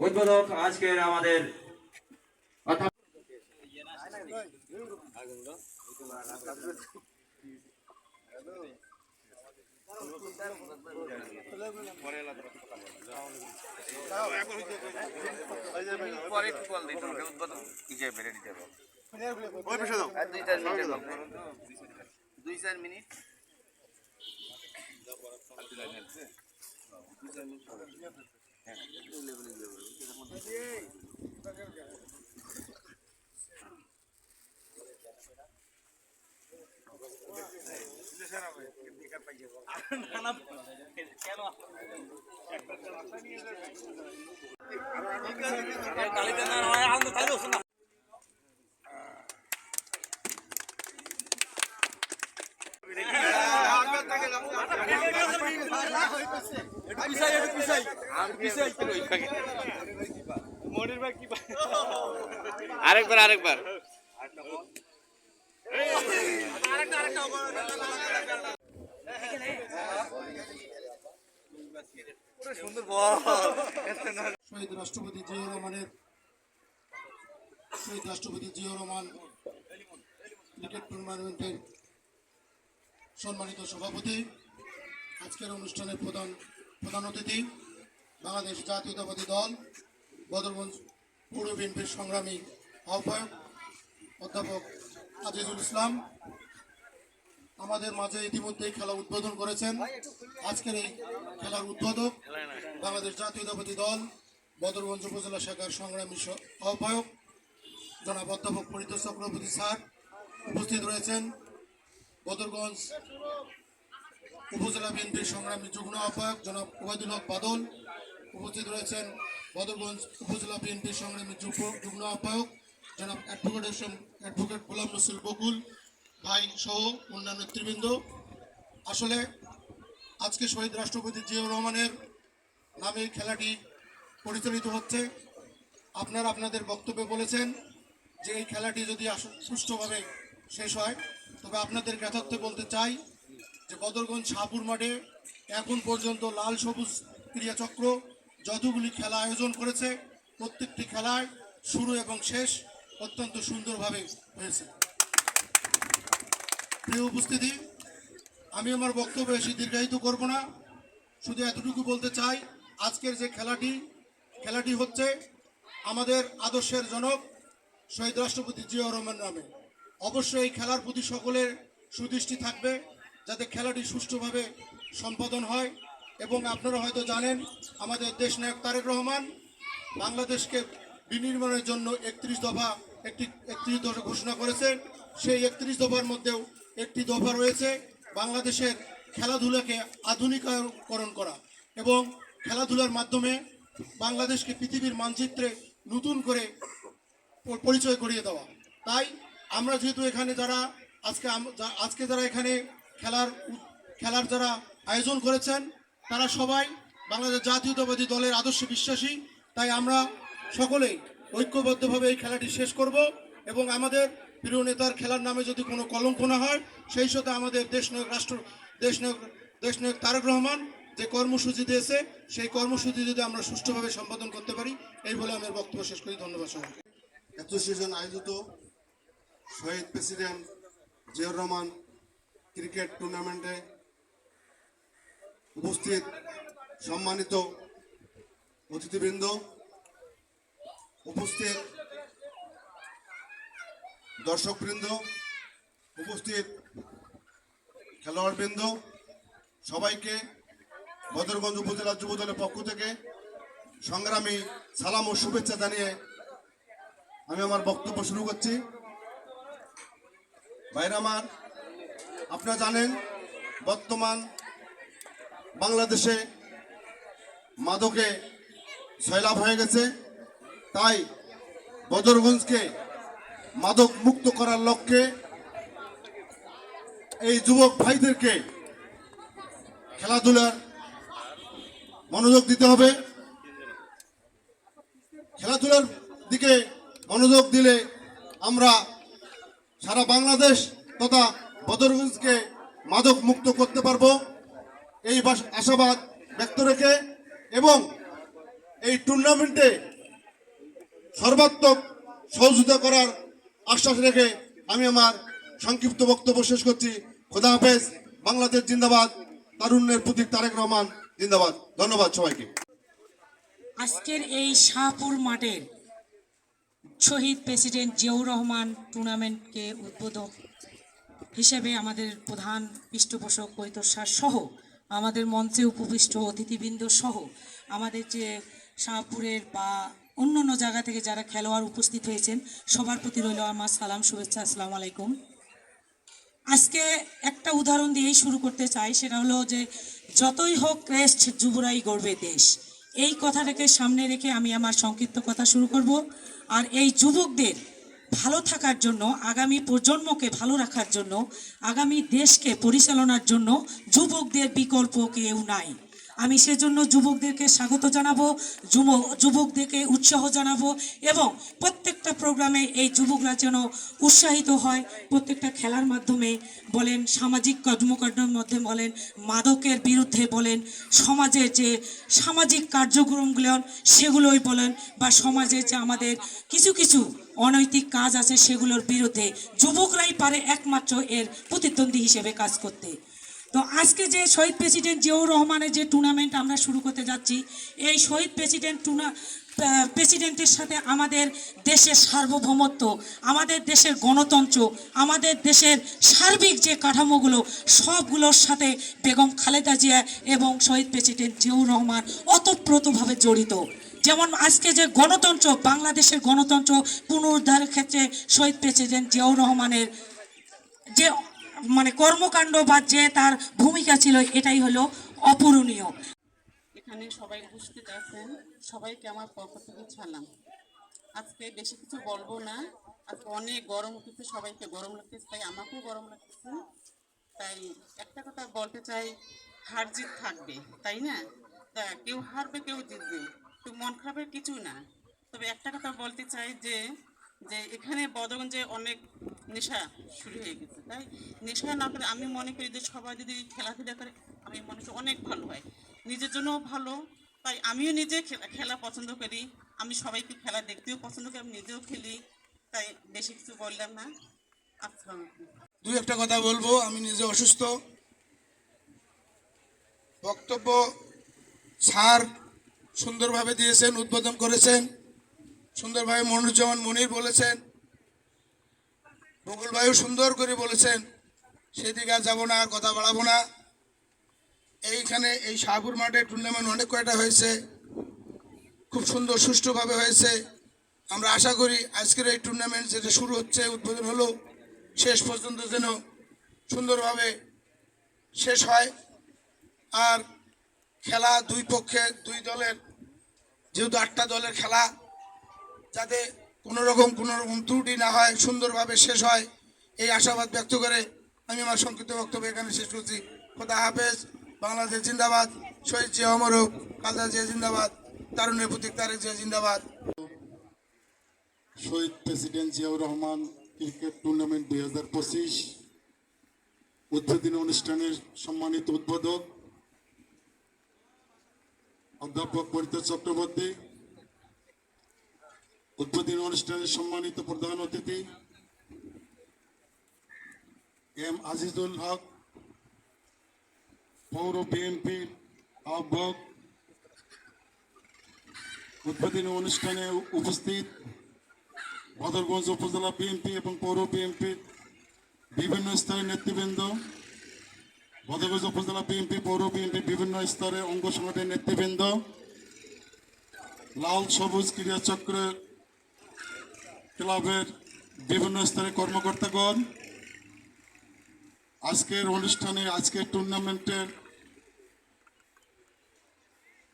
উদ্বোধক আজকের আমাদের অর্থাৎ পরে একটু কল দিতে হবে উদ্বোধন হিসেবে আর দুই চার মিনিটের গল্প দুই চার মিনিট আরেকবার আরেকবার। শহীদ রাষ্ট্রপতি জিয়াউর রহমানের শহীদ রাষ্ট্রপতি জিয়াউর রহমান ক্রিকেট টুর্নামেন্টের সম্মানিত সভাপতি আজকের অনুষ্ঠানের প্রধান প্রধান অতিথি, বাংলাদেশ জাতীয়তাবাদী দল, বদরগঞ্জ পৌর বিএনপির সংগ্রামী আহ্বায়ক, অধ্যাপক আজিজুল ইসলাম। আমাদের মাঝে ইতিমধ্যেই খেলা উদ্বোধন করেছেন। আজকের এই খেলার উদ্বোধক বাংলাদেশ জাতীয়তাবাদী দল, বদরগঞ্জ উপজেলা শাখার সংগ্রামী আহ্বায়ক, জনাব অধ্যাপক পরিত চক্রবর্তী স্যার উপস্থিত রয়েছেন। বদরগঞ্জ উপজেলা বিএনপির সংগ্রামী যুগ্ম আহ্বায়ক জনাব ওবায়দুল হক বাদল, উপস্থিত রয়েছেন বদরগঞ্জ উপজেলা বিএনপির সংগ্রামী যুগ্ম আহ্বায়ক জনাব অ্যাডভোকেট হোসেন অ্যাডভোকেট গোলাম রসুল বকুল ভাই সহ অন্যান্য নেতৃবৃন্দ। আসলে আজকে শহীদ রাষ্ট্রপতি জিয়াউর রহমানের নামে খেলাটি পরিচালিত হচ্ছে। আপনারা আপনাদের বক্তব্যে বলেছেন যে এই খেলাটি যদি সুষ্ঠুভাবে শেষ হয়, তবে আপনাদের যথার্থে বলতে চাই যে বদরগঞ্জ শাহপুর মাঠে এখন পর্যন্ত লাল সবুজ ক্রিয়াচক্র যতগুলি খেলা আয়োজন করেছে, প্রত্যেকটি খেলায় শুরু এবং শেষ অত্যন্ত সুন্দরভাবে হয়েছে। প্রিয় উপস্থিতি, আমি আমার বক্তব্য বেশি দীর্ঘায়িত করব না। শুধু এতটুকু বলতে চাই, আজকের যে খেলাটি খেলাটি হচ্ছে আমাদের আদর্শের জনক শহীদ রাষ্ট্রপতি জিয়াউর রহমান নামে। অবশ্যই এই খেলার প্রতি সকলের সুদৃষ্টি থাকবে। যাতে খেলাটি সুষ্ঠুভাবে সম্পাদন হয় এবং আপনারা হয়তো জানেন, আমাদের দেশ নায়ক তারেক রহমান বাংলাদেশকে বিনির্মাণের জন্য একত্রিশ দফা একটি একত্রিশ দফা ঘোষণা করেছেন। সেই একত্রিশ দফার মধ্যেও একটি দফা রয়েছে বাংলাদেশের খেলাধুলাকে আধুনিকরণ করা এবং খেলাধুলার মাধ্যমে বাংলাদেশকে পৃথিবীর মানচিত্রে নতুন করে পরিচয় করিয়ে দেওয়া। তাই আমরা যেহেতু এখানে যারা আজকে আজকে যারা এখানে খেলার খেলার যারা আয়োজন করেছেন, তারা সবাই বাংলাদেশ জাতীয়তাবাদী দলের আদর্শে বিশ্বাসী। তাই আমরা সকলেই ঐক্যবদ্ধভাবে এই খেলাটি শেষ করব এবং আমাদের প্রিয় নেতার খেলার নামে যদি কোনো কলঙ্ক না হয়, সেই সাথে আমাদের দেশনায়ক রাষ্ট্র, দেশনায়ক দেশনায়ক তারেক রহমান যে কর্মসূচি দিয়েছে, সেই কর্মসূচি যদি আমরা সুষ্ঠুভাবে সম্পাদন করতে পারি, এই বলে আমার বক্তব্য শেষ করি। ধন্যবাদ সবাইকে। অ্যাসোসিয়েশন আয়োজিত শহীদ প্রেসিডেন্ট জিয়াউর রহমান ক্রিকেট টুর্নামেন্টে উপস্থিত সম্মানিত অতিথিবৃন্দ, উপস্থিত দর্শকবৃন্দ, উপস্থিত খেলোয়াড়বৃন্দ, সবাইকে বদরগঞ্জ উপজেলা যুব দলের পক্ষ থেকে সংগ্রামী সালাম ও শুভেচ্ছা জানিয়ে আমি আমার বক্তব্য শুরু করছি। ভাইরা আমার আপনারা জানেন, বর্তমান বাংলাদেশে মাদকে সয়লাভ হয়ে গেছে। তাই বদরগঞ্জকে মাদক মুক্ত করার লক্ষ্যে এই যুবক ভাইদেরকে খেলাধুলার মনোযোগ দিতে হবে। খেলাধুলার দিকে মনোযোগ দিলে আমরা সারা বাংলাদেশ তথা বদরগঞ্জকে মাদক মুক্ত করতে পারব। এই আশাবাদ ব্যক্ত রেখে এবং এই টুর্নামেন্টে সর্বাত্মক সহযোগিতা করার আশ্বাস রেখে আমি আমার সংক্ষিপ্ত বক্তব্য শেষ করছি। খোদা হাফেজ, বাংলাদেশ জিন্দাবাদ, তারুণ্যের প্রতীক তারেক রহমান জিন্দাবাদ। ধন্যবাদ সবাইকে। আজকের এই শাহপুর মাঠের শহীদ প্রেসিডেন্ট জিয়াউর রহমান টুর্নামেন্টকে উদ্বোধক হিসেবে আমাদের প্রধান পৃষ্ঠপোষক কৈতস্যার সহ আমাদের মঞ্চে উপবিষ্ট অতিথিবৃন্দ সহ আমাদের যে শাহপুরের বা অন্য অন্য জায়গা থেকে যারা খেলোয়াড় উপস্থিত হয়েছেন, সবার প্রতি রইল আমার সালাম, শুভেচ্ছা, আসসালামু আলাইকুম। আজকে একটা উদাহরণ দিয়েই শুরু করতে চাই, সেটা হলো যে যতই হোক ক্রেস্ট যুবরাই গড়বে দেশ, এই কথাটাকে সামনে রেখে আমি আমার সংক্ষিপ্ত কথা শুরু করব। আর এই যুবকদের ভালো থাকার জন্য, আগামী প্রজন্মকে ভালো রাখার জন্য, আগামী দেশকে পরিচালনার জন্য যুবকদের বিকল্প কেউ নাই। আমি সেজন্য যুবকদেরকে স্বাগত জানাব, যুব- যুবকদেরকে উৎসাহ জানাব এবং প্রত্যেকটা প্রোগ্রামে এই যুবকরা যেন উৎসাহিত হয়। প্রত্যেকটা খেলার মাধ্যমে বলেন, সামাজিক কর্মকাণ্ডের মধ্যে বলেন, মাদকের বিরুদ্ধে বলেন, সমাজের যে সামাজিক কার্যক্রমগুলো সেগুলোই বলেন বা সমাজের যে আমাদের কিছু কিছু অনৈতিক কাজ আছে সেগুলোর বিরুদ্ধে যুবকরাই পারে একমাত্র এর প্রতিদ্বন্দ্বী হিসেবে কাজ করতে। তো আজকে যে শহীদ প্রেসিডেন্ট জিয়াউর রহমানের যে টুর্নামেন্ট আমরা শুরু করতে যাচ্ছি, এই শহীদ প্রেসিডেন্ট টুর্না প্রেসিডেন্টের সাথে আমাদের দেশের সার্বভৌমত্ব, আমাদের দেশের গণতন্ত্র, আমাদের দেশের সার্বিক যে কাঠামোগুলো, সবগুলোর সাথে বেগম খালেদা জিয়া এবং শহীদ প্রেসিডেন্ট জিয়াউর রহমান অতপ্রতভাবে জড়িত। যেমন আজকে যে গণতন্ত্র, বাংলাদেশের গণতন্ত্র পুনরুদ্ধারের ক্ষেত্রে শহীদ প্রেসিডেন্ট জিয়াউর রহমানের যে মানে কর্মকাণ্ড বা যে তার ভূমিকা ছিল, এটাই হলো অপূরণীয়। এখানে সবাই উপস্থিত আছেন। সবাইকে আমার পক্ষ থেকে ছাড়লাম আজকে বেশি কিছু বলব না। আজকে অনেক গরম উঠেছে, সবাইকে গরম লাগতেছে, তাই আমাকেও গরম লাগতেছে। তাই একটা কথা বলতে চাই, হার জিত থাকবে, তাই না? তা কেউ হারবে, কেউ জিতবে, তো মন খারাপের কিছু না। তবে একটা কথা বলতে চাই যে যে এখানে বদগঞ্জে অনেক নেশা শুরু হয়ে গেছে, তাই? নেশা না করে আমি মনে করি যে সবাই যদি খেলাধুলা করে, আমি মনে করি অনেক ভালো হয়। নিজের জন্যও ভালো, তাই আমিও নিজে খেলা পছন্দ করি। আমি সবাইকে খেলা দেখতেও পছন্দ করি, আমি নিজেও খেলি, তাই বেশি কিছু বললাম না। আচ্ছা দুই একটা কথা বলব, আমি নিজে অসুস্থ। বক্তব্য স্যার সুন্দরভাবে দিয়েছেন, উদ্বোধন করেছেন। সুন্দরভাবে মনুজ্জামান মনির বলেছেন বকুল ভাইও সুন্দর করে বলেছেন, সেদিকে আর যাব না, কথা বাড়াবো না। এইখানে এই শাহপুর মাঠে টুর্নামেন্ট অনেক কয়টা হয়েছে, খুব সুন্দর সুষ্ঠুভাবে হয়েছে। আমরা আশা করি আজকের এই টুর্নামেন্ট যেটা শুরু হচ্ছে, উদ্বোধন হলো, শেষ পর্যন্ত যেন সুন্দরভাবে শেষ হয়। আর খেলা দুই পক্ষে দুই দলের, যেহেতু আটটা দলের খেলা, যাতে কোনো রকম কোনো রকম ত্রুটি না হয়, সুন্দরভাবে শেষ হয়, এই আশাবাদ ব্যক্ত করে আমি আমার সংক্ষিপ্ত বক্তব্য এখানে শেষ করছি। খোদা হাফেজ, বাংলাদেশ জিন্দাবাদ, শহীদ জিয়া অমরক কাজা জিয়া জিন্দাবাদ তারুণের প্রতীক তারেক জিয়া জিন্দাবাদ। শহীদ president Ziaur Rahman cricket tournament দুই হাজার পঁচিশ, উদ্বোধনী অনুষ্ঠানের সম্মানিত উদ্বোধক, অধ্যাপক পরিতোষ চক্রবর্তী উদ্বোধনী অনুষ্ঠানে সম্মানিত প্রধান অতিথি এম আজিজুল হক, পৌর বিএনপির আহ্বক। উদ্বোধনী অনুষ্ঠানে উপস্থিত বদরগঞ্জ উপজেলা বিএনপি এবং পৌর বিএনপির বিভিন্ন স্তরের নেতৃবৃন্দ, বদরগঞ্জ উপজেলা বিএনপি পৌর বিএনপি বিভিন্ন স্তরে অঙ্গ সংগঠনের নেতৃবৃন্দ, লাল সবুজ ক্রীড়া চক্র ক্লাবের বিভিন্ন স্তরের কর্মকর্তাগণ, আজকের অনুষ্ঠানে, আজকের টুর্নামেন্টের,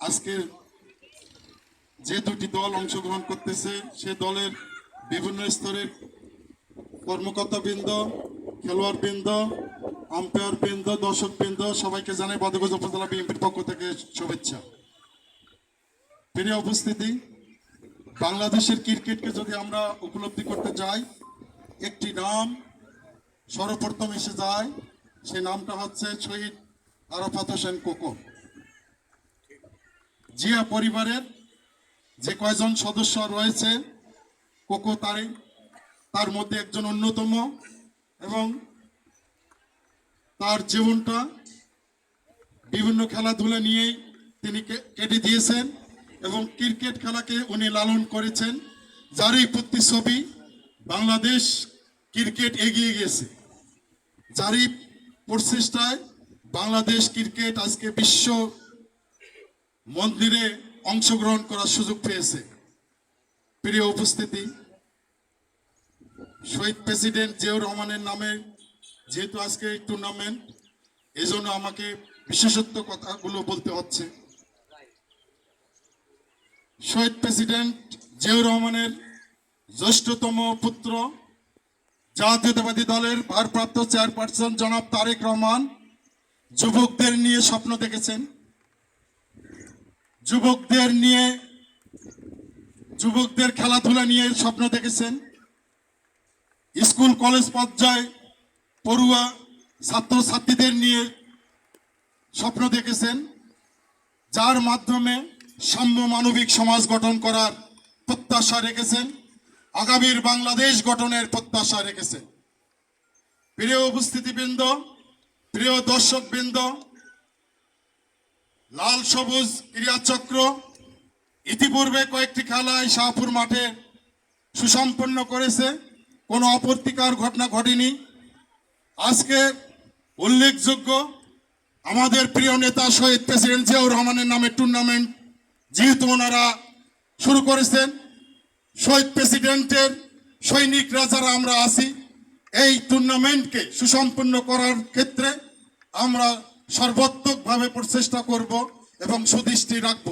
আজকের যে দুটি দল অংশগ্রহণ করতেছে, সে দলের বিভিন্ন স্তরের কর্মকর্তা বৃন্দ খেলোয়াড় বৃন্দ আম্পায়ার বৃন্দ দর্শক বৃন্দ সবাইকে জানাই বদগজ উপজেলা বিএনপির পক্ষ থেকে শুভেচ্ছা। প্রিয় উপস্থিতি বাংলাদেশের ক্রিকেটকে যদি আমরা উপলব্ধি করতে যাই একটি নাম সর্বপ্রথম এসে যায়, সে নামটা হচ্ছে শহীদ আরাফাত হোসেন কোকো জিয়া পরিবারের যে কয়জন সদস্য রয়েছে, কোকো তারি, তার মধ্যে একজন অন্যতম এবং তার জীবনটা বিভিন্ন খেলাধুলা নিয়েই তিনি কেটে দিয়েছেন। এবং ক্রিকেট খেলাকে উনি লালন করেছেন, যারই প্রতিচ্ছবি বাংলাদেশ ক্রিকেট এগিয়ে গেছে। যারই প্রচেষ্টায় বাংলাদেশ ক্রিকেট আজকে বিশ্ব মন্দিরে অংশগ্রহণ করার সুযোগ পেয়েছে। প্রিয় উপস্থিতি, শহীদ প্রেসিডেন্ট জিয়াউর রহমানের নামে যেহেতু আজকে টুর্নামেন্ট এই জন্য আমাকে বিশেষত্ব কথাগুলো বলতে হচ্ছে। শহীদ প্রেসিডেন্ট জিয়াউর রহমানের জ্যেষ্ঠতম পুত্র, জাতীয়তাবাদী দলের ভারপ্রাপ্ত চেয়ারপারসন জনাব তারেক রহমান যুবকদের নিয়ে স্বপ্ন দেখেছেন। যুবকদের নিয়ে, যুবকদের খেলাধুলা নিয়ে স্বপ্ন দেখেছেন। স্কুল, কলেজ পর্যায়ে পড়ুয়া ছাত্রছাত্রীদের নিয়ে স্বপ্ন দেখেছেন। যার মাধ্যমে সাম্য মানবিক সমাজ গঠন করার প্রত্যাশা রেখেছেন। আগামীর বাংলাদেশ গঠনের প্রত্যাশা রেখেছেন প্রিয় উপস্থিতিবৃন্দ, প্রিয় দর্শকবৃন্দ, লাল সবুজ ক্রীড়াচক্র ইতিপূর্বে কয়েকটি খেলায় শাহপুর মাঠে সুসম্পন্ন করেছে। কোনো অপ্রতিকার ঘটনা ঘটেনি। আজকে উল্লেখযোগ্য আমাদের প্রিয় নেতা শহীদ প্রেসিডেন্ট জিয়াউর রহমানের নামে টুর্নামেন্ট যেহেতু ওনারা শুরু করেছেন, শহীদ প্রেসিডেন্টের সৈনিকরা যারা আমরা আছি, এই টুর্নামেন্টকে সুসম্পন্ন করার ক্ষেত্রে আমরা সর্বাত্মকভাবে প্রচেষ্টা করব এবং সুদৃষ্টি রাখব।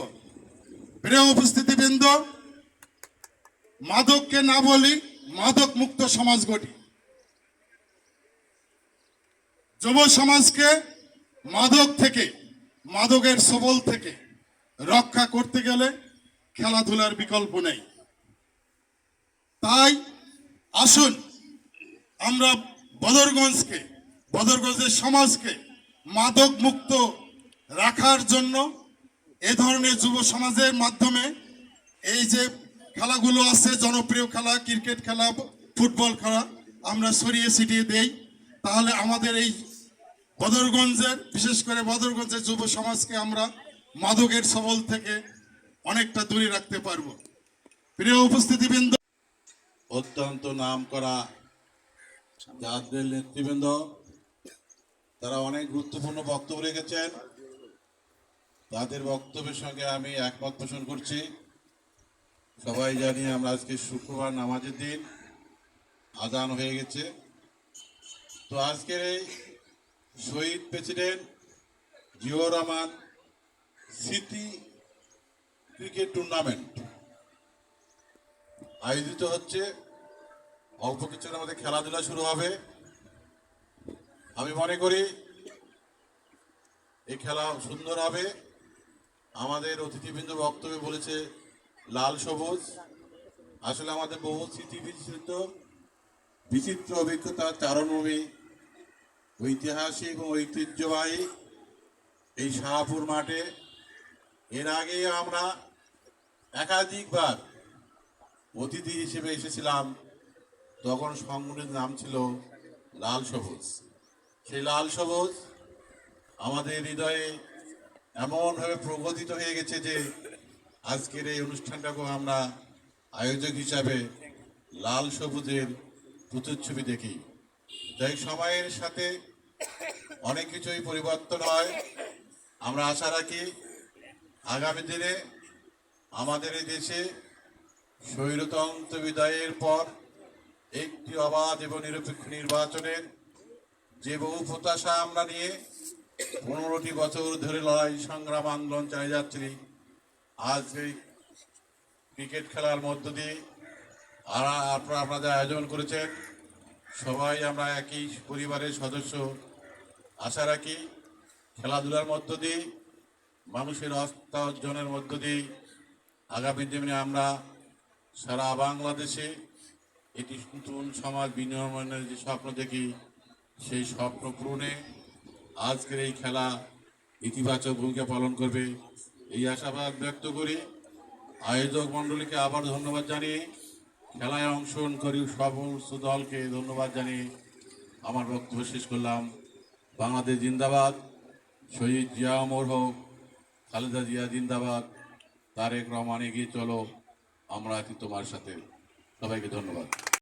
প্রিয় উপস্থিতিবৃন্দ, মাদককে না বলি মাদক মুক্ত সমাজ গঠি। যুব সমাজকে মাদক থেকে, মাদকের সবল থেকে রক্ষা করতে গেলে খেলাধুলার বিকল্প নেই। তাই আসুন আমরা বদরগঞ্জকে, বদরগঞ্জের সমাজকে মাদক মুক্ত রাখার জন্য এ ধরনের যুব সমাজের মাধ্যমে এই যে খেলাগুলো আছে, জনপ্রিয় খেলা, ক্রিকেট খেলা, ফুটবল খেলা, আমরা সরিয়ে ছিটিয়ে দেই। তাহলে আমাদের এই বদরগঞ্জের, বিশেষ করে বদরগঞ্জের যুব সমাজকে আমরা মাদকের সবল থেকে অনেকটা দূরে রাখতে পারব। প্রিয় উপস্থিতিবৃন্দ, অত্যন্ত নাম করা যাদের নেতৃবৃন্দ, তারা অনেক গুরুত্বপূর্ণ বক্তব্য রেখেছেন। তাদের বক্তব্যের সঙ্গে আমি একমত পোষণ করছি। সবাই জানি আমরা আজকে শুক্রবার নামাজের দিন, আজান হয়ে গেছে। তো আজকের এই শহীদ প্রেসিডেন্ট জিও রহমান স্মৃতি ক্রিকেট টুর্নামেন্ট। আয়োজিত হচ্ছে। অল্প কিছুর মধ্যে খেলাধুলা শুরু হবে। আমি মনে করি এই খেলা সুন্দর হবে। আমাদের অতিথিবৃন্দ বক্তব্যে বলেছে, লাল সবুজ। আসলে আমাদের বহু স্মৃতি বিচিত্র বিচিত্র অভিজ্ঞতা চারণভূমি ঐতিহাসিক এবং ঐতিহ্যবাহী এই শাহপুর মাঠে এর আগে আমরা একাধিকবার অতিথি হিসেবে এসেছিলাম। তখন সংগঠনের নাম ছিল লাল সবুজ। সেই লাল সবুজ আমাদের হৃদয়ে এমনভাবে প্রগতিত হয়ে গেছে যে আজকের এই অনুষ্ঠানটাকেও আমরা আয়োজক হিসাবে লাল সবুজের প্রতিচ্ছবি দেখি। যাই সময়ের সাথে অনেক কিছুই পরিবর্তন হয়। আমরা আশা রাখি আগামী দিনে আমাদের এই দেশে স্বৈরতন্ত্র বিদায়ের পর একটি অবাধ এবং নিরপেক্ষ নির্বাচনের যে বহু প্রত্যাশা আমরা নিয়ে পনেরোটি বছর ধরে লড়াই, সংগ্রাম, আন্দোলন চালিয়ে যাচ্ছি, আজ এই ক্রিকেট খেলার মধ্য দিয়ে আর আপনারা আপনাদের আয়োজন করেছেন। সবাই আমরা একই পরিবারের সদস্য। আশা রাখি খেলাধুলার মধ্য দিয়ে মানুষের আস্থা অর্জনের মধ্য দিয়ে আগামী দিনে আমরা সারা বাংলাদেশে একটি নতুন সমাজ বিনির্মাণের যে স্বপ্ন দেখি, সেই স্বপ্ন পূরণে আজকের এই খেলা ইতিবাচক ভূমিকা পালন করবে। এই আশাবাদ ব্যক্ত করি আয়োজক মণ্ডলীকে আবার ধন্যবাদ জানিয়ে খেলায় অংশগ্রহণকারী সমস্ত দলকে ধন্যবাদ জানিয়ে আমার বক্তব্য শেষ করলাম। বাংলাদেশ জিন্দাবাদ। শহীদ জিয়া অমর হোক খালেদা জিয়া জিন্দাবাদ। তারেক রহমান এগিয়ে চলো। আমরা আছি তোমার সাথে। সবাইকে ধন্যবাদ।